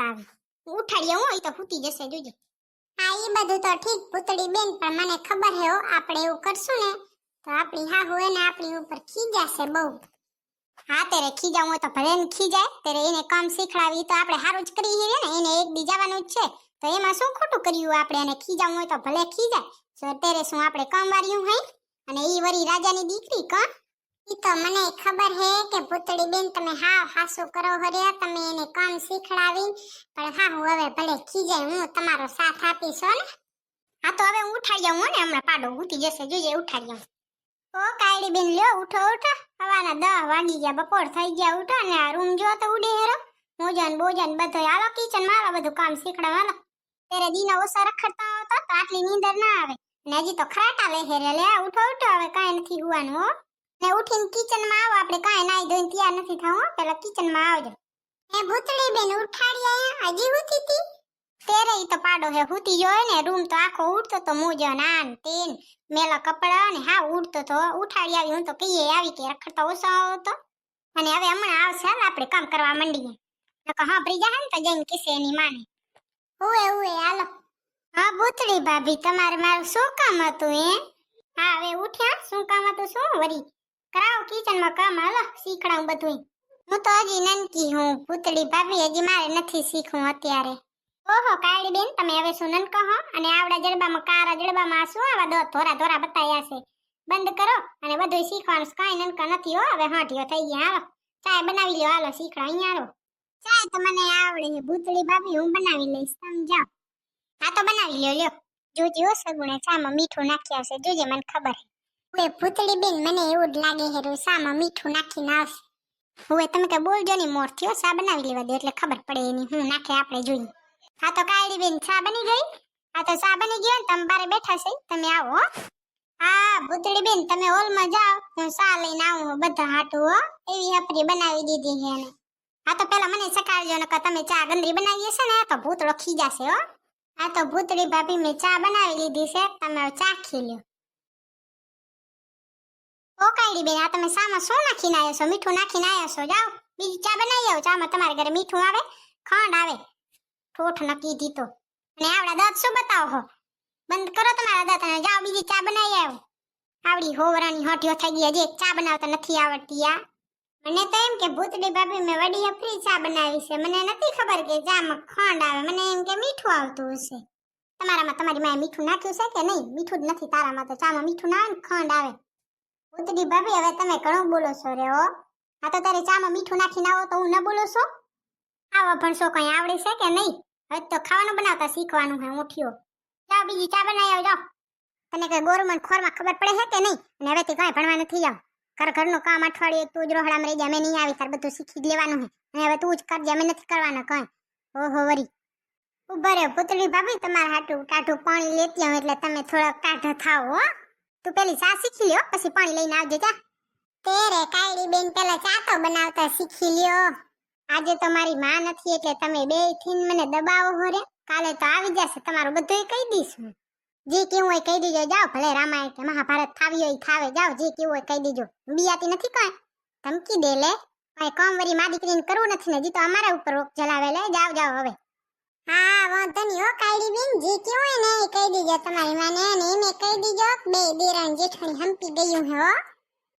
કરતા આવે ઉઠાડીએ હું તો ફૂટી જશે, જોજે. હા એ બધું તો ઠીક, પૂતળી બેન, પણ મને ખબર હે આપણે એવું કરશું ને, તો આપણી હાહુ એને આપણી ઉપર ખીજાશે બહુ. હા તેરે ખીજાવું હોય તો ભલે ને ખીજાય, ત્યારે એને કામ શીખડાવી તો આપણે સારું જ કરી ને, એને એક બીજાવાનું જ છે. તો એમાં શું ખોટું કર્યું આપણે એને ખીજાવું હોય તો ભલે ખીજાય. તો અત્યારે શું આપણે કામ વાર્યું હોય? અને એ વરી રાજાની દીકરી, કા? ઈ તો મને ખબર હે કે પૂતળી બેન તમે હાવ હાસુ કરો હર્યા, તમે એને કામ શીખડાવી પણ હા, હું હવે ભલે ખીજાય, હું તમારો સાથ આપીશ ને? હા, તો હવે હું ને? હમણાં પાડો ઉઠી જશે, જોજે જાઉં ઓ કાયડી બેન લ્યો, ઉઠો ઉઠો. હવાના દહ વાગી ગયા, બપોર થઈ ગયા, ઉઠો, ને આ રૂમ જો તો ઉડે હેરો મોજન બોજન બધો હાલો કિચનમાં હાલો બધું કામ શીખડાવ હાલો. ત્યારે દીના ઓસા રખડતા આવતા તો આટલી નીંદર ના આવે. ને હજી તો ખરાટા લે હેરે લે ઉઠો ઉઠો, હવે કાંઈ નથી હોવાનું, હો. ને ઉઠીને કિચનમાં આવો. આપણે કાંઈ નાઈ ધોઈને તૈયાર નથી થવું. હો પેલા કિચનમાં આવજો. એ ભૂતળી બેન ઉઠાડી આયા. હજી ઉઠી તી? તેરે ઈ તો પાડો હે, હુતી જોય ને. રૂમ તો આખો ઉડતો તો મોજો નાન તેન. મેલા કપડા ને હા, ઉડતો તો. ઉઠાડી આવી. હું તો કહીએ આવી કે રખડતો ઓછો આવતો. અને હવે હમણાં આવશે, હાલ આપણે કામ કરવા માંડીએ. નકર હા ભરી જાય ને તો જઈને કિસે એની માને. હુએ હુએ, હાલો. હા, ભૂતળી ભાભી, તમારે મારું શું કામ હતું એ હા, હવે ઉઠ્યા. શું કામ હતું, શું? વરી કરાવો કિચનમાં કામ હાલો, શીખડાવું બધું હું તો હજી નનકી હું ભૂતળી ભાભી હજી મારે નથી શીખવું અત્યારે. ઓહો કાળી બેન, તમે હવે શું નનકો હો અને આવડા જડબામાં, કારા જડબામાં શું આવા દો, ધોરા ધોરા બતાયા છે. બંધ કરો, અને બધું શીખવાનું કાંઈ નનકા નથી હો, હવે હાંઠીઓ થઈ ગયા, હાલો. ચાય બનાવી લ્યો, હાલો શીખડા અહીંયા આવો ચાય તો મને આવડે છે, ભૂતળી ભાભી, હું બનાવી લઈશ, સમજાવ? હા તો બનાવી લ્યો લ્યો. જોજે સગુણે, ચામાં મીઠું નાખી છે જોજે, મને ખબર હુએ ભૂતળી બેન મને એવું જ લાગે હે રોસામાં મીઠું નાખી આવશે. ઓએ તમે કે બોલજો ની મોર થયો સા બનાવી લેવા દે એટલે ખબર પડે એની હું નાખે આપણે જોઈએ. હા તો કાયડી બેન ચા બની ગઈ. હા તો ચા બની ગયો ને તમે બારે બેઠા છે, તમે આવો હો. ભૂતળી બેન તમે હોલમાં જાઓ, હું સા લઈને આવું બધા હાટું હો. એવી હપરી બનાવી દીધી છે એને. હા તો પેલા મને સકાળજો ને તમે ચા ગંદરી બનાવી હશે ને તો ભૂતળો ખીજાશે હો. હા તો ભૂતળી ભાભી મેં ચા બનાવી લીધી છે, તમે ચાખી ખી લ્યો. ઓ કાયડી બેન, આ તમે સામાં શું નાખીને આવ્યા છો? મીઠું નાખીને આવ્યા છો? જાઓ, બીજી ચા બનાવી આવો. ચામાં તમારે ઘરે મીઠું આવે, ખાંડ આવે. ઠોઠ નક્કી દીધો. અને આવડા દાંત શું બતાવો હો? બંધ કરો તમારા દાંત અને જાઓ, બીજી ચા બનાવી આવો. આવડી હોવરાની હોટીઓ થઈ ગઈ. હજી એક ચા બનાવતા નથી આવડતી આ. મને તો એમ કે ભૂતડી ભાભી, મેં વડી હફરી ચા બનાવી છે. મને નથી ખબર કે ચામાં ખાંડ આવે. મને એમ કે મીઠું આવતું હશે. તમારામાં તમારી માએ મીઠું નાખ્યું છે કે નહીં? મીઠું જ નથી તારામાં. તો ચામાં મીઠું ના આવે ને ખાંડ આવે. ભૂતડી ભાભી, હવે તમે ઘણું બોલો છો રે હો. આ તો તારે ચામાં મીઠું નાખીને આવો તો હું ન બોલું છું? આવો ભણશો કઈ આવડે છે કે નહીં? હવે તો ખાવાનું બનાવતા શીખવાનું હે, ઉઠ્યો. જાઓ બીજી ચા બનાવી આવજો તને કઈ ગોરમન ખોરમાં ખબર પડે છે કે નહીં? અને હવેથી કાંઈ ભણવા નથી જાવ. ઘર ઘરનું કામ અઠવાડિયે તું જ રોહડામાં રહી જાય, મેં નહીં આવી, તાર બધું શીખી જ લેવાનું હે. અને હવે તું જ કરજે અમે નથી કરવાના કઈ. ઓહો, વરી. ઊભા રહ્યો પુતળી ભાભી, તમારા હાટું ટાઢું પાણી લેતી આવું, એટલે તમે થોડા ટાઢા થાવ હો. તું પેલી ચા શીખી લ્યો પછી પાણી લઈને આવજે જા. તેરે કાયડી બેન પેલા ચા તો બનાવતા શીખી લ્યો. આજે તમારી માં નથી એટલે તમે બે થીન મને દબાવો હો રે. કાલે તો આવી જશે તમારું બધું કહી દઈશું. જે કેવું હોય કહી દીજો જાઓ ભલે રામાયણ કે મહાભારત થાવી હોય થાવે જાઓ જે કેવું હોય કહી દીજો. બિયાતી નથી કાંઈ? ધમકી દે લે. કઈ કામ વરી મારી દીકરીને કરવું નથી ને જી તો અમારા ઉપર રોક ચલાવે લે જાઓ જાઓ હવે. હા, વાંધો નહીં હો કાળી બેન જે કેવું હોય ને કહી દીજો તમારી માને, અને એને કહી દીજો બે બે રાણ જેઠાણી હંપી ગયું હે હો.